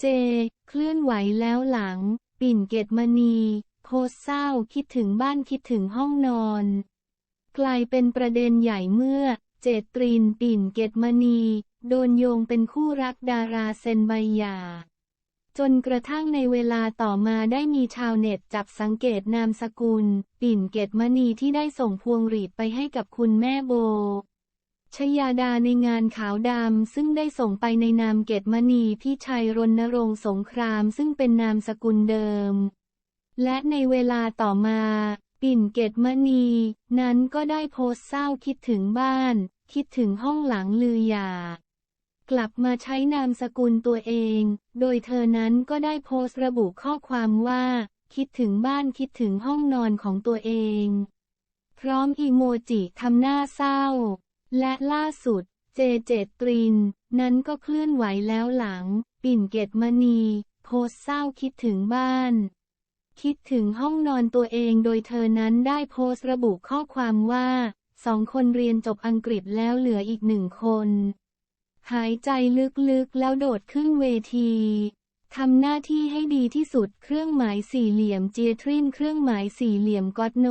เจ เคลื่อนไหวแล้วหลัง ปิ่นเกตมณี โพสเศร้าคิดถึงบ้านคิดถึงห้องนอน กลายเป็นประเด็นใหญ่เมื่อ เจตรินปิ่นเกตมณี โดนโยงเป็นคู่รักดาราเซนใบหยาจนกระทั่งในเวลาต่อมาได้มีชาวเน็ตจับสังเกตนามสกุล ปิ่นเกตมณีที่ได้ส่งพวงหรีดไปให้กับคุณแม่โบ ชยาดาในงานขาวดำซึ่งได้ส่งไปในนามเกตมณีพี่ชัยรณรงค์สงครามซึ่งเป็นนามสกุลเดิม และในเวลาต่อมา ปิ่นเกตมณี นั้นก็ได้โพสต์เศร้าคิดถึงบ้าน คิดถึงห้องหลังลือยากลับมาใช้นามสกุลตัวเอง โดยเธอนั้นก็ได้โพสต์ระบุข้อความว่า คิดถึงบ้านคิดถึงห้องนอนของตัวเอง พร้อมอีโมจิทำหน้าเศร้า และล่าสุด เจเจตริน นั้นก็เคลื่อนไหวแล้วหลัง ปิ่นเกตมณี โพสเศร้าคิดถึงบ้าน คิดถึงห้องนอนตัวเองโดยเธอนั้นได้โพสต์ระบุข้อความว่า สองคนเรียนจบอังกฤษแล้วเหลืออีกหนึ่งคน หายใจลึกๆแล้วโดดขึ้นเวทีทำหน้าที่ให้ดีที่สุดเครื่องหมายสี่เหลี่ยมเจียทรินเครื่องหมายสี่เหลี่ยมก็อตโน